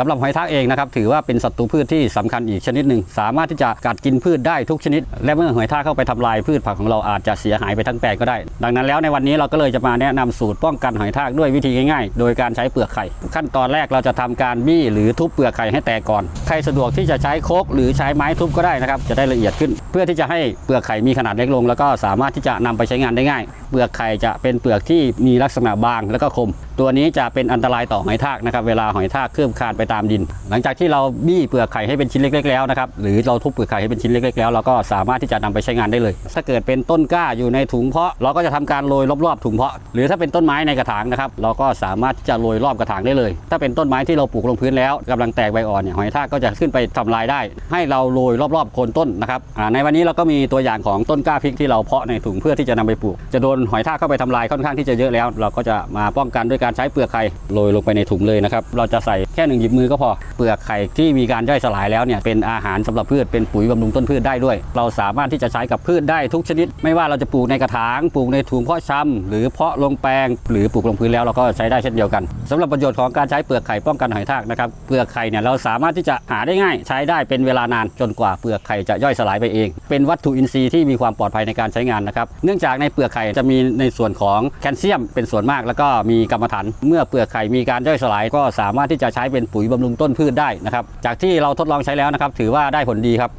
สำหรับหอยทากเองนะครับถือว่าเป็นศัตรูพืชที่สำคัญอีกชนิดหนึ่งสามารถที่จะกัดกินพืชได้ทุกชนิด และเมื่อหอยทากเข้าไปทำลายพืชผักของเราอาจจะเสียหายไปทั้งแปลงก็ได้ ดังนั้นแล้วในวันนี้เราก็เลยจะมาแนะนำสูตรป้องกันหอยทากด้วยวิธีง่ายๆ โดยการใช้เปลือกไข่ ขั้นตอนแรกเราจะทำการบี้หรือทุบเปลือกไข่ให้แตกก่อนใครสะดวกที่จะใช้โคกหรือใช้ไม้ทุบก็ได้นะครับจะได้ละเอียดขึ้น เพื่อที่จะให้เปลือกไข่มีขนาดเล็กลง แล้วก็สามารถที่จะนำไปใช้งานได้ง่าย เปลือกไข่จะเป็นเปลือกที่มีลักษณะบาง แล้วก็คม ตัวนี้จะเป็นอันตรายต่อหอยทากนะครับเวลาหอยทากเคลื่อนคานไปตามดิน หลังจากที่เราบี้เปลือกไข่ให้เป็นชิ้นเล็ก ๆ แล้วนะครับหรือเราทุบเปลือกไข่ให้เป็นชิ้นเล็กๆแล้วเราก็สามารถที่จะนำไปใช้งานได้เลย ถ้าเกิดเป็นต้นกล้าอยู่ในถุงเพาะ เราก็จะทำการโรยรอบๆถุงเพาะ หรือถ้าเป็นต้นไม้ในกระถางนะครับเราก็สามารถที่จะโรยรอบกระถางได้เลย ถ้าเป็นต้นไม้ที่เราปลูกลงพื้นแล้วกำลังแตกใบอ่อนเนี่ยหอยทากก็จะขึ้นไปทำลายได้ ให้เราโรยรอบๆโคนต้นนะครับในวันนี้เราก็มีตัวอย่างของต้นกล้าพริกที่เราเพาะในถุงเพื่อที่จะนำไปปลูก จะโดนหอยทากเข้าไปทำลายค่อนข้างที่จะเยอะแล้ว เราก็จะมาป้องกันด้วยการใช้เปลือกไข่โรยลงไปในถุงเลยนะครับเราจะใส่ แค่หนึ่งหยิบมือก็พอ เปลือกไข่ที่มีการย่อยสลายแล้วเนี่ยเป็นอาหารสำหรับพืชเป็นปุ๋ยบำรุงต้นพืชได้ด้วย เราสามารถที่จะใช้กับพืชได้ทุกชนิด ไม่ว่าเราจะปลูกในกระถางปลูกในถุงเพาะชำหรือเพาะลงแปลง หรือปลูกลงพื้นแล้วเราก็ใช้ได้เช่นเดียวกันสำหรับประโยชน์ของการใช้เปลือกไข่ป้องกันหอยทากนะครับเปลือกไข่เนี่ยเราสามารถที่จะหาได้ง่าย ใช้ได้เป็นเวลานานจนกว่าเปลือกไข่จะย่อยสลายไปเอง เป็นวัตถุอินทรีย์ที่มีความปลอดภัยในการใช้งานนะครับเนื่องจากในเปลือกไข่จะมีในส่วนของแคลเซียมเป็นส่วนมาก แล้วก็มีกรรมฐานเมื่อเปลือกไข่มีการย่อยสลายก็สามารถที่จะใช้เป็นปุ๋ยบำรุงต้นพืชได้นะครับ จากที่เราทดลองใช้แล้วนะครับ ถือว่าได้ผลดีครับ